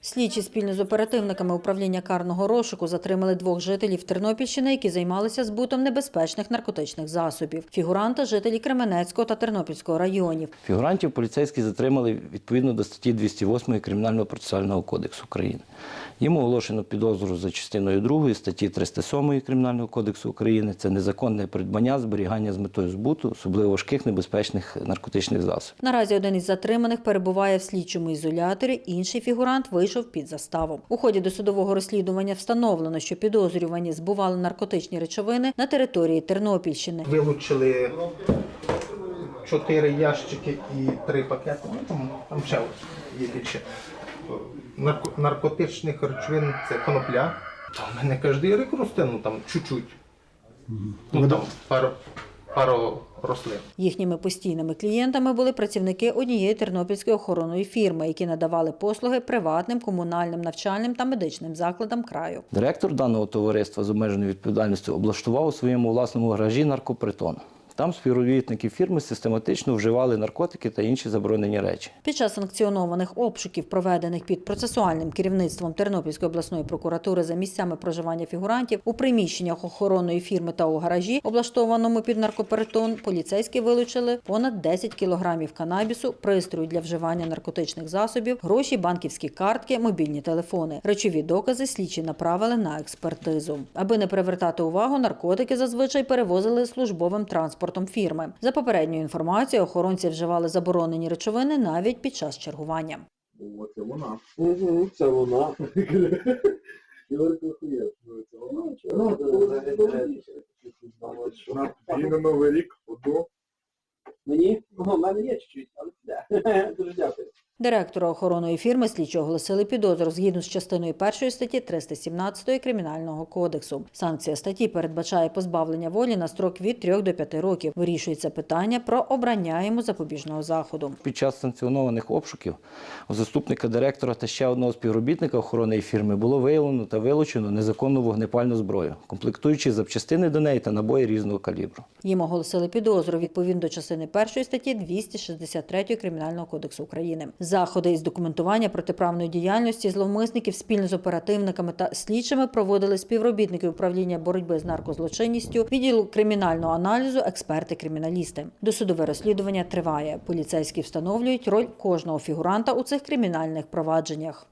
Слідчі спільно з оперативниками управління карного розшуку затримали двох жителів Тернопільщини, які займалися збутом небезпечних наркотичних засобів. Фігуранта жителі Кременецького та Тернопільського районів. Фігурантів поліцейські затримали відповідно до статті 208 Кримінального процесуального кодексу України. Їм оголошено підозру за частиною 2 статті 307 Кримінального кодексу України. Це незаконне придбання, зберігання з метою збуту, особливо важких небезпечних наркотичних засобів. Наразі один із затриманих перебуває в слідчому ізоляторі. Інший фігурант вийшов під заставу. У ході досудового розслідування встановлено, що підозрювані збували наркотичні речовини на території Тернопільщини. Вилучили чотири ящики і три пакети. Ну, там, там ще є більше. Наркотичних речовин це конопля. Та в мене кожен рік росте, ну там чуть-чуть. Ну там пару, пару рослин. Їхніми постійними клієнтами були працівники однієї тернопільської охоронної фірми, які надавали послуги приватним, комунальним, навчальним та медичним закладам краю. Директор даного товариства з обмеженою відповідальністю облаштував у своєму власному гаражі наркопритон. Там співробітники фірми систематично вживали наркотики та інші заборонені речі. Під час санкціонованих обшуків, проведених під процесуальним керівництвом Тернопільської обласної прокуратури за місцями проживання фігурантів у приміщеннях охоронної фірми та у гаражі, облаштованому під наркоперитон, поліцейські вилучили понад 10 кілограмів канабісу, пристрою для вживання наркотичних засобів, гроші, банківські картки, мобільні телефони. Речові докази слідчі направили на експертизу. Аби не привертати увагу, наркотики зазвичай перевозили службовим транспортом фірми. За попередньою інформацією, охоронці вживали заборонені речовини навіть під час чергування. О, це вона. Угу, це вона. На і на Новий рік одну. Мені? У мене є чуть-чуть, але. Дуже дякую. Директора охоронної фірми слідчо оголосили підозру згідно з частиною першої статті 317 Кримінального кодексу. Санкція статті передбачає позбавлення волі на строк від 3 до 5 років. Вирішується питання про обрання йому запобіжного заходу. Під час санкціонованих обшуків у заступника директора та ще одного співробітника охоронної фірми було виявлено та вилучено незаконну вогнепальну зброю, комплектуючі запчастини до неї та набої різного калібру. Їм оголосили підозру відповідно до частини першої статті 263 Кримінального кодексу України. Заходи із документування протиправної діяльності зловмисників спільно з оперативниками та слідчими проводили співробітники управління боротьби з наркозлочинністю, відділу кримінального аналізу, експерти-криміналісти. Досудове розслідування триває. Поліцейські встановлюють роль кожного фігуранта у цих кримінальних провадженнях.